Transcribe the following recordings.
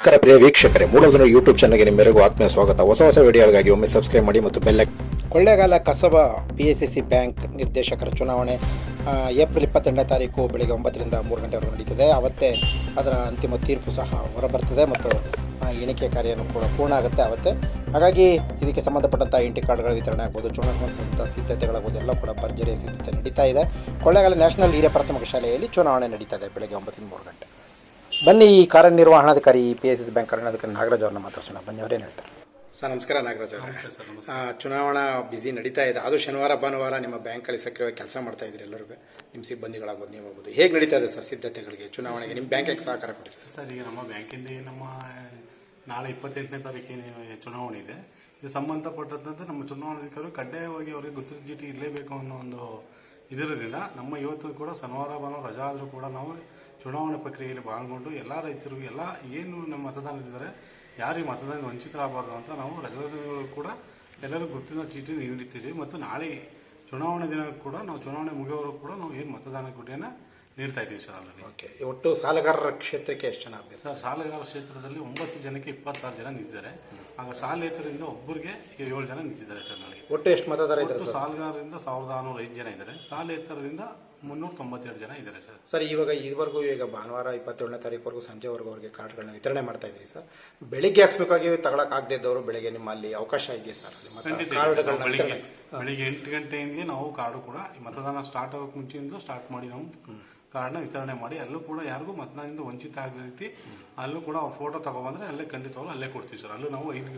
ನಮಸ್ಕಾರ ಪ್ರಿಯ ವೀಕ್ಷಕರೇ ಮೂಲಧನ ಯೂಟ್ಯೂಬ್ ಚಾನಲ್ಗೆ ನಿಮ್ಮೆಲ್ಲರಿಗೂ ಆತ್ಮೀಯ ಸ್ವಾಗತ. ಹೊಸ ಹೊಸ ವಿಡಿಯೋಗಳಿಗಾಗಿ ಒಮ್ಮೆ ಸಬ್ಸ್ಕ್ರೈಬ್ ಮಾಡಿ ಮತ್ತು ಬೆಲ್ಲ Kollegal Kasaba P S C C bank ನಿರ್ದೇಶಕರ ಚುನಾವಣೆ ಏಪ್ರಿಲ್ ಇಪ್ಪತ್ತೆಂಟನೇ ತಾರೀಕು ಬೆಳಗ್ಗೆ ಒಂಬತ್ತರಿಂದ ಮೂರು ಗಂಟೆವರೆಗೂ ನಡೀತದೆ. ಅವತ್ತೇ ಅದರ ಅಂತಿಮ ತೀರ್ಪು ಸಹ ಹೊರಬರ್ತದೆ ಮತ್ತು ಎಣಿಕೆ ಕಾರ್ಯನೂ ಕೂಡ ಪೂರ್ಣ ಆಗುತ್ತೆ ಅವತ್ತೆ. ಹಾಗಾಗಿ ಇದಕ್ಕೆ ಸಂಬಂಧಪಟ್ಟಂಥ ಇಂಟಿ ಕಾರ್ಡ್ಗಳ ವಿತರಣೆ ಆಗ್ಬೋದು, ಚುನಾವಣಾ ಸಿದ್ಧತೆಗಳಾಗ್ಬೋದು ಎಲ್ಲ ಕೂಡ ಭರ್ಜರಿಯ ಸಿದ್ಧತೆ ನಡೀತಾ ಇದೆ. ಕೊಳ್ಳೇಗಾಲ ನ್ಯಾಷನಲ್ ಹಿರಿಯ ಪ್ರಾಥಮಿಕ ಶಾಲೆಯಲ್ಲಿ ಚುನಾವಣೆ ನಡೀತಾ ಇದೆ ಬೆಳಗ್ಗೆ ಒಂಬತ್ತರಿಂದ ಮೂರು ಗಂಟೆ. ಬನ್ನಿ ಈ ಕಾರ್ಯನಿರ್ವಹಣಾಧಿಕಾರಿ ಪಿ ಎಸ್ ಎಸ್ ಬ್ಯಾಂಕ್ ಅದಕ್ಕೆ ನಾಗರಾಜ್ ಅವ್ರನ್ನ ಮಾತಾಡ್ಸೋಣ. ಬನ್ನಿ ಅವರೇನು ಹೇಳ್ತಾರೆ? ಸರ್ ನಮಸ್ಕಾರ ನಾಗರಾಜ್ ಅವರೇ. ಆ, ಚುನಾವಣಾ ಬ್ಯುಸಿ ನಡೀತಾ ಇದೆ. ಅದು ಶನಿವಾರ ಭಾನುವಾರ ನಿಮ್ಮ ಬ್ಯಾಂಕಲ್ಲಿ ಸಕ್ರಿಯವಾಗಿ ಕೆಲಸ ಮಾಡ್ತಾ ಇದ್ದೀರಿ ಎಲ್ಲರಿಗೂ. ನಿಮ್ಮ ಸಿಬ್ಬಂದಿಗಳಾಗ್ಬೋದು ನೀವು ಆಗ್ಬೋದು. ಹೇಗೆ ನಡೀತಾ ಇದೆ ಸರ್ ಸಿದ್ಧತೆಗಳಿಗೆ ಚುನಾವಣೆಗೆ? ನಿಮ್ಮ ಬ್ಯಾಂಕಿಗೆ ಸಹಕಾರ ಕೊಟ್ಟಿದೆ ಸರ್? ಈಗ ನಮ್ಮ ಬ್ಯಾಂಕಿಂದ ನಮ್ಮ ನಾಳೆ ಇಪ್ಪತ್ತೆಂಟನೇ ತಾರೀಕಿನ ಚುನಾವಣೆ ಇದೆ. ಇದು ಸಂಬಂಧಪಟ್ಟಂತೆ ನಮ್ಮ ಚುನಾವಣಾಧಿಕಾರಿ ಕಡ್ಡಾಯವಾಗಿ ಅವರಿಗೆ ಗುರುತು ಚೀಟಿ ಇರಲೇಬೇಕು ಅನ್ನೋ ಒಂದು ಇದಿರಲಿಲ್ಲ ನಮ್ಮ ಇವತ್ತು ಕೂಡ ಶನಿವಾರ ಭಾನುವಾರ ರಜಾ ಆದರೂ ಕೂಡ ನಾವು ಚುನಾವಣೆ ಪ್ರಕ್ರಿಯೆಯಲ್ಲಿ ಪಾಲ್ಗೊಂಡು ಎಲ್ಲ ರೈತರು ಎಲ್ಲ ಏನು ನಮ್ಮ ಮತದಾನದಿದ್ದಾರೆ ಯಾರಿಗೆ ಮತದಾನ ವಂಚಿತರಾಗಬಾರ್ದು ಅಂತ ನಾವು ರಜಾದಿನಗಳು ಕೂಡ ಎಲ್ಲರೂ ಗುರುತಿನ ಚೀಟಿ ನೀಡುತ್ತಿದ್ದೀವಿ ಮತ್ತು ನಾಳೆ ಚುನಾವಣೆ ದಿನ ಕೂಡ ನಾವು ಚುನಾವಣೆ ಮುಗಿಯೋವರೆಗೂ ಕೂಡ ನಾವು ಏನು ಮತದಾನ ಗುಟಿಯನ್ನು ನೀಡ್ತಾ ಇದ್ದೀವಿ ಸರ್ ಅದರಲ್ಲಿ. ಓಕೆ ಒಟ್ಟು ಸಾಲಗಾರರ ಕ್ಷೇತ್ರಕ್ಕೆ ಎಷ್ಟು ಜನ ಆಗ್ತದೆ ಸರ್ ಸಾಲಗಾರ ಕ್ಷೇತ್ರದಲ್ಲಿ ಒಂಬತ್ತು ಜನಕ್ಕೆ ಇಪ್ಪತ್ತಾರು ಜನ ನಿಂತಿದ್ದಾರೆ. ಆಗ ಸಾಲೇತರಿಂದ ಒಬ್ಬರಿಗೆ ಏಳು ಜನ ನಿಂತಿದ್ದಾರೆ ಸರ್ ನನಗೆ ಒಟ್ಟು ಎಷ್ಟು ಮತದಾರ ಇದ್ದಾರೆ ಸಾಲಗಾರರಿಂದ ಸಾವಿರದ ಆರುನೂರ ಐದು ಜನ ಇದ್ದಾರೆ. ಸಾಲೇತರದಿಂದ ಮುನ್ನೂರ ತೊಂಬತ್ತೆರಡು ಜನ ಇದ್ದಾರೆ ಸರ್. ಸರ್ ಇವಾಗ ಇದುವರೆಗೂ ಈಗ ಭಾನುವಾರ ಇಪ್ಪತ್ತೇಳನೇ ತಾರೀಕುವರೆಗೂ ಸಂಜೆವರೆಗೂ ಅವರಿಗೆ ಕಾರ್ಡ್ಗಳನ್ನ ವಿತರಣೆ ಮಾಡ್ತಾ ಇದ್ರಿ ಸರ್. ಬೆಳಿಗ್ಗೆ ಹಾಕ್ಸ್ಬೇಕಾಗಿ ತಗೊಳಕ್ ಆಗದೆ ಇದ್ದವರು ಬೆಳಿಗ್ಗೆ ನಿಮ್ಮಲ್ಲಿ ಅವಕಾಶ ಇದೆಯಾ ಸರ್. ಖಂಡಿತ ಇದೆ ಸರ್. ಬೆಳಿಗ್ಗೆ ಬೆಳಿಗ್ಗೆ ಎಂಟು ಗಂಟೆಯಿಂದಲೇ ನಾವು ಕಾರ್ಡು ಕೂಡ ಈ ಮತದಾನ ಸ್ಟಾರ್ಟ್ ಆಗೋಕೆ ಮುಂಚೆಯಿಂದ ಸ್ಟಾರ್ಟ್ ಮಾಡಿ ನಾವು ಕಾರ್ಡ್ನ ವಿತರಣೆ ಮಾಡಿ ಅಲ್ಲೂ ಕೂಡ ಯಾರಿಗೂ ಮತದಾನದಿಂದ ವಂಚಿತ ಆಗದ ರೀತಿ ಅಲ್ಲೂ ಕೂಡ ಅವ್ರ ಫೋಟೋ ತಗೊಬಂದ್ರೆ ಅಲ್ಲೇ ಖಂಡಿತವಾಗ್ಲೂ ಅಲ್ಲೇ ಕೊಡ್ತೀವಿ ಸರ್. ಅಲ್ಲೂ ನಾವು ಐದು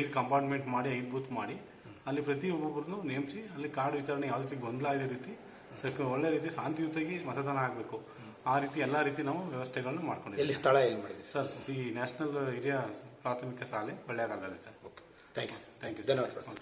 ಐದು ಕಂಪಾರ್ಟ್ಮೆಂಟ್ ಮಾಡಿ ಐದು ಬೂತ್ ಮಾಡಿ ಅಲ್ಲಿ ಪ್ರತಿ ಒಬ್ಬೊಬ್ಬರನ್ನು ನೇಮಿಸಿ ಅಲ್ಲಿ ಕಾರ್ಡ್ ವಿತರಣೆ ಯಾವ ರೀತಿ ಗೊಂದಲ ಆಗದ ರೀತಿ ಸಕ್ ಒಳ್ಳೆ ರೀತಿ ಶಾಂತಿಯುತವಾಗಿ ಮತದಾನ ಆಗಬೇಕು. ಆ ರೀತಿ ಎಲ್ಲ ರೀತಿ ನಾವು ವ್ಯವಸ್ಥೆಗಳನ್ನು ಮಾಡ್ಕೊಂಡಿದ್ದೀವಿ. ಎಲ್ಲಿ ಸ್ಥಳ ಎಲ್ಲಿ ಮಾಡಿದ್ರಿ ಸರ್ ಈ ನ್ಯಾಷನಲ್ ಹಿರಿಯ ಪ್ರಾಥಮಿಕ ಶಾಲೆ ಒಳ್ಳೆಯದಾಗಲಿದೆ sir. Okay. Thank you sir thank you ಧನ್ಯವಾದಗಳು ಸರ್